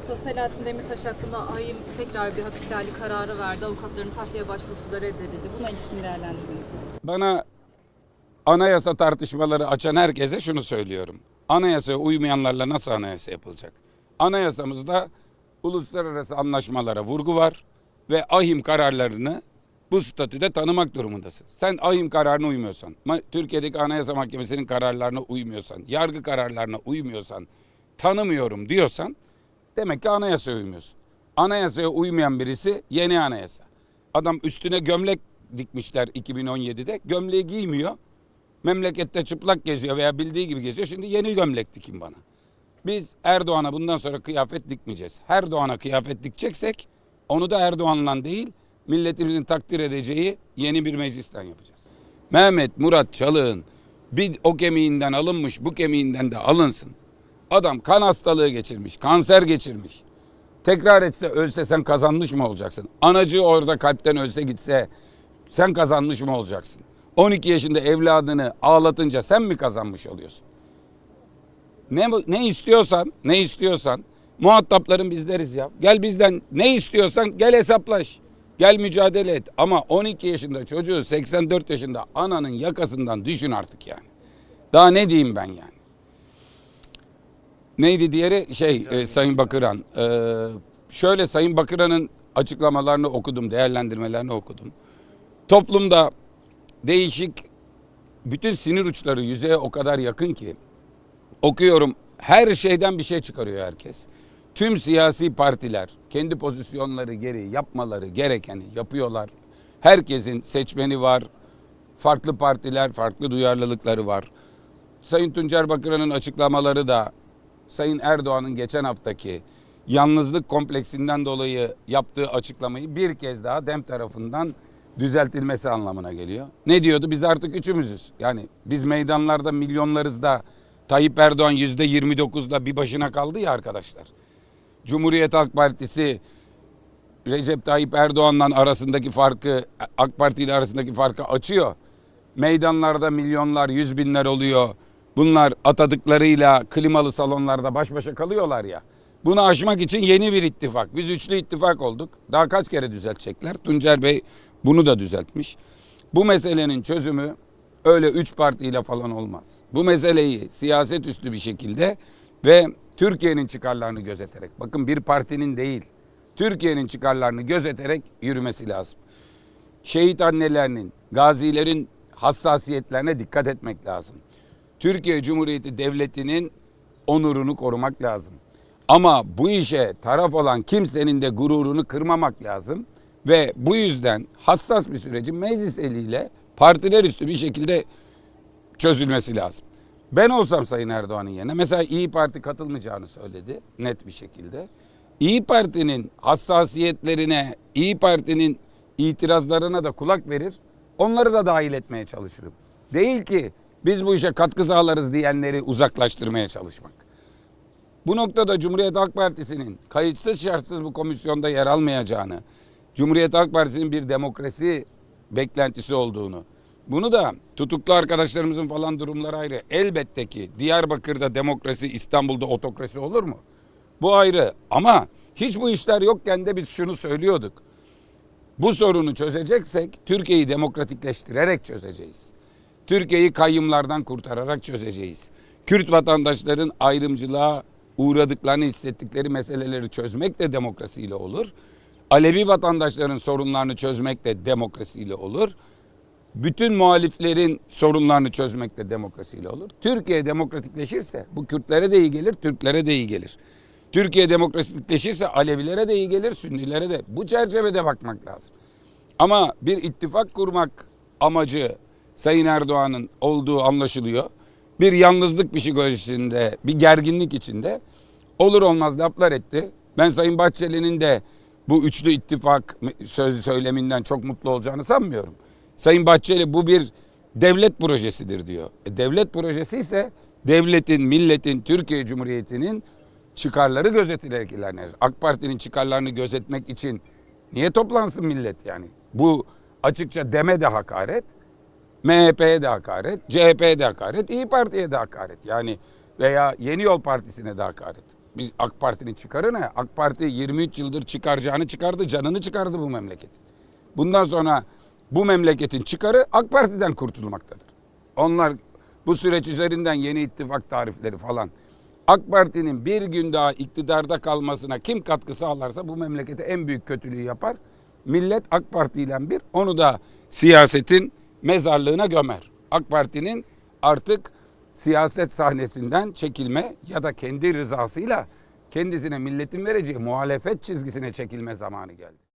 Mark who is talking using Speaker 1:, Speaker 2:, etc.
Speaker 1: Kısa Selahattin Demirtaş hakkında AYİM tekrar bir hak ihlali kararı verdi. Avukatların tahliye başvurusu da reddedildi. Buna ilişkin değerlendirmeniz mi?
Speaker 2: Bana anayasa tartışmaları açan herkese şunu söylüyorum. Anayasaya uymayanlarla nasıl anayasa yapılacak? Anayasamızda uluslararası anlaşmalara vurgu var ve ahim kararlarını bu statüde tanımak durumundasın. Sen ahim kararına uymuyorsan, Türkiye'deki Anayasa Mahkemesi'nin kararlarına uymuyorsan, yargı kararlarına uymuyorsan, tanımıyorum diyorsan demek ki anayasaya uymuyorsun. Anayasaya uymayan birisi yeni anayasa. Adam üstüne gömlek dikmişler 2017'de. Gömleği giymiyor. Memlekette çıplak geziyor veya bildiği gibi geziyor. Şimdi yeni gömlek dikin bana. Biz Erdoğan'a bundan sonra kıyafet dikmeyeceğiz. Erdoğan'a kıyafet dikeceksek onu da Erdoğan'la değil milletimizin takdir edeceği yeni bir meclisten yapacağız. Mehmet Murat Çalık'ın bir o kemiğinden alınmış bu kemiğinden de alınsın. Adam kan hastalığı geçirmiş, kanser geçirmiş. Tekrar etse ölse sen kazanmış mı olacaksın? Anacı orada kalpten ölse gitse sen kazanmış mı olacaksın? 12 yaşında evladını ağlatınca sen mi kazanmış oluyorsun? Ne ne istiyorsan, ne istiyorsan muhatapların bizleriz ya. Gel bizden ne istiyorsan gel hesaplaş. Gel mücadele et. Ama 12 yaşında çocuğu 84 yaşında ananın yakasından düşün artık yani. Daha ne diyeyim ben yani? Neydi diğeri? Şey e, Sayın Bakıran. Ee, şöyle Sayın Bakıran'ın açıklamalarını okudum, değerlendirmelerini okudum. Toplumda değişik bütün sinir uçları yüzeye o kadar yakın ki okuyorum her şeyden bir şey çıkarıyor herkes. Tüm siyasi partiler kendi pozisyonları gereği yapmaları gerekeni yapıyorlar. Herkesin seçmeni var. Farklı partiler, farklı duyarlılıkları var. Sayın Tuncer Bakıran'ın açıklamaları da Sayın Erdoğan'ın geçen haftaki yalnızlık kompleksinden dolayı yaptığı açıklamayı bir kez daha DEM tarafından düzeltilmesi anlamına geliyor. Ne diyordu? Biz artık üçümüzüz. Yani biz meydanlarda milyonlarız da Tayyip Erdoğan yüzde 29'da bir başına kaldı ya arkadaşlar. Cumhuriyet Halk Partisi Recep Tayyip Erdoğan'la arasındaki farkı AK Parti ile arasındaki farkı açıyor. Meydanlarda milyonlar, yüz binler oluyor. Bunlar atadıklarıyla klimalı salonlarda baş başa kalıyorlar ya. Bunu aşmak için yeni bir ittifak. Biz üçlü ittifak olduk. Daha kaç kere düzeltecekler? Tuncer Bey bunu da düzeltmiş. Bu meselenin çözümü öyle üç partiyle falan olmaz. Bu meseleyi siyaset üstü bir şekilde ve Türkiye'nin çıkarlarını gözeterek, bakın bir partinin değil, Türkiye'nin çıkarlarını gözeterek yürümesi lazım. Şehit annelerinin, gazilerin hassasiyetlerine dikkat etmek lazım. Türkiye Cumhuriyeti Devleti'nin onurunu korumak lazım. Ama bu işe taraf olan kimsenin de gururunu kırmamak lazım. Ve bu yüzden hassas bir sürecin meclis eliyle partiler üstü bir şekilde çözülmesi lazım. Ben olsam Sayın Erdoğan'ın yerine mesela İyi Parti katılmayacağını söyledi net bir şekilde. İyi Parti'nin hassasiyetlerine, İyi Parti'nin itirazlarına da kulak verir. Onları da dahil etmeye çalışırım. Değil ki biz bu işe katkı sağlarız diyenleri uzaklaştırmaya çalışmak. Bu noktada Cumhuriyet Halk Partisi'nin kayıtsız şartsız bu komisyonda yer almayacağını, Cumhuriyet Halk Partisi'nin bir demokrasi beklentisi olduğunu, bunu da tutuklu arkadaşlarımızın falan durumları ayrı. Elbette ki Diyarbakır'da demokrasi, İstanbul'da otokrasi olur mu? Bu ayrı ama hiç bu işler yokken de biz şunu söylüyorduk. Bu sorunu çözeceksek Türkiye'yi demokratikleştirerek çözeceğiz. Türkiye'yi kayyımlardan kurtararak çözeceğiz. Kürt vatandaşların ayrımcılığa uğradıklarını hissettikleri meseleleri çözmek de demokrasiyle olur. Alevi vatandaşların sorunlarını çözmek de demokrasiyle olur. Bütün muhaliflerin sorunlarını çözmek de demokrasiyle olur. Türkiye demokratikleşirse bu Kürtlere de iyi gelir, Türklere de iyi gelir. Türkiye demokratikleşirse Alevilere de iyi gelir, Sünnilere de. Bu çerçevede bakmak lazım. Ama bir ittifak kurmak amacı Sayın Erdoğan'ın olduğu anlaşılıyor. Bir yalnızlık psikolojisinde, bir gerginlik içinde olur olmaz laflar etti. Ben Sayın Bahçeli'nin de bu üçlü ittifak söz söyleminden çok mutlu olacağını sanmıyorum. Sayın Bahçeli bu bir devlet projesidir diyor. E, devlet projesi ise devletin, milletin, Türkiye Cumhuriyeti'nin çıkarları gözetilerek ilerler. AK Parti'nin çıkarlarını gözetmek için niye toplansın millet yani? Bu açıkça deme de hakaret, MHP'ye de hakaret, CHP'ye de hakaret, İyi Parti'ye de hakaret. Yani veya Yeni Yol Partisi'ne de hakaret. Biz AK Parti'nin çıkarı ne? AK Parti 23 yıldır çıkaracağını çıkardı, canını çıkardı bu memleketin. Bundan sonra bu memleketin çıkarı AK Parti'den kurtulmaktadır. Onlar bu süreç üzerinden yeni ittifak tarifleri falan. AK Parti'nin bir gün daha iktidarda kalmasına kim katkı sağlarsa bu memlekete en büyük kötülüğü yapar. Millet AK Parti ile bir onu da siyasetin mezarlığına gömer. AK Parti'nin artık siyaset sahnesinden çekilme ya da kendi rızasıyla kendisine milletin vereceği muhalefet çizgisine çekilme zamanı geldi.